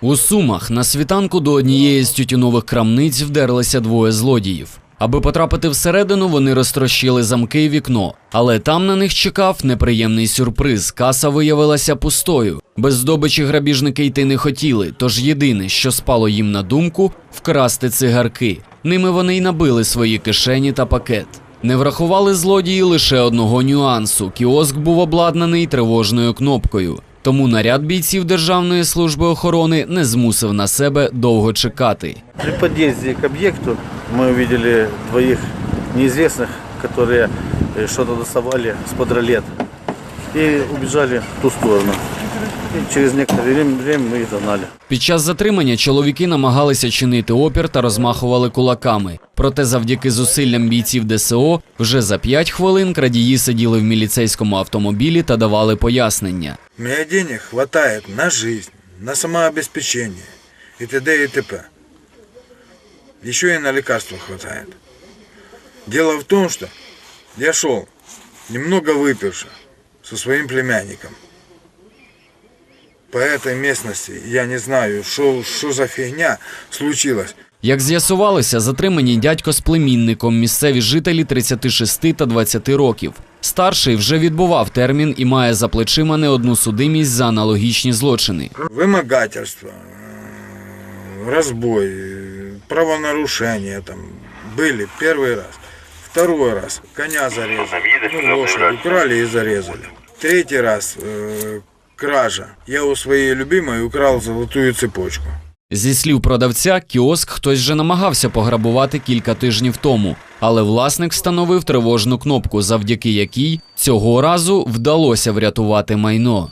У Сумах на світанку до однієї з тютюнових крамниць вдерлися двоє злодіїв. Аби потрапити всередину, вони розтрощили замки і вікно, але там на них чекав неприємний сюрприз. Каса виявилася пустою. Без здобичі грабіжники йти не хотіли, тож єдине, що спало їм на думку, вкрасти цигарки. Ними вони й набили свої кишені та пакет. Не врахували злодії лише одного нюансу: кіоск був обладнаний тривожною кнопкою. Тому наряд бійців Державної служби охорони не змусив на себе довго чекати. При подъезде к объекту мы увидели двоих неизвестных, которые э, что-то доставали с подролет и убежали в ту сторону. Через некоторое время мы их догнали. Під час затримання чоловіки намагалися чинити опір та розмахували кулаками. Проте, завдяки зусиллям бійців ДСО, вже за 5 хвилин крадії сиділи в міліцейському автомобілі та давали пояснення. У меня денег хватает на жизнь, на самообеспечение и т.д. и т.п. Еще и на лекарства хватает. Дело в том, что я шел, немного выпивши, со своим племянником По этой местности я не знаю, что что за фигня случилась. Як з'ясувалося, затримані дядько з племінником місцеві жителі 36 та 20 років. Старший вже відбував термін і має за плечима не одну судимість за аналогічні злочини. Вымогательство, э, разбой, э, правонарушения там были первый раз. Второй раз коня зарезали, ну, лошадь украли и зарезали. Третий раз э, кража. Я у своєї любимої украл золотую цепочку. Зі слів продавця, кіоск хтось вже намагався пограбувати кілька тижнів тому, але власник встановив тривожну кнопку, завдяки якій цього разу вдалося врятувати майно.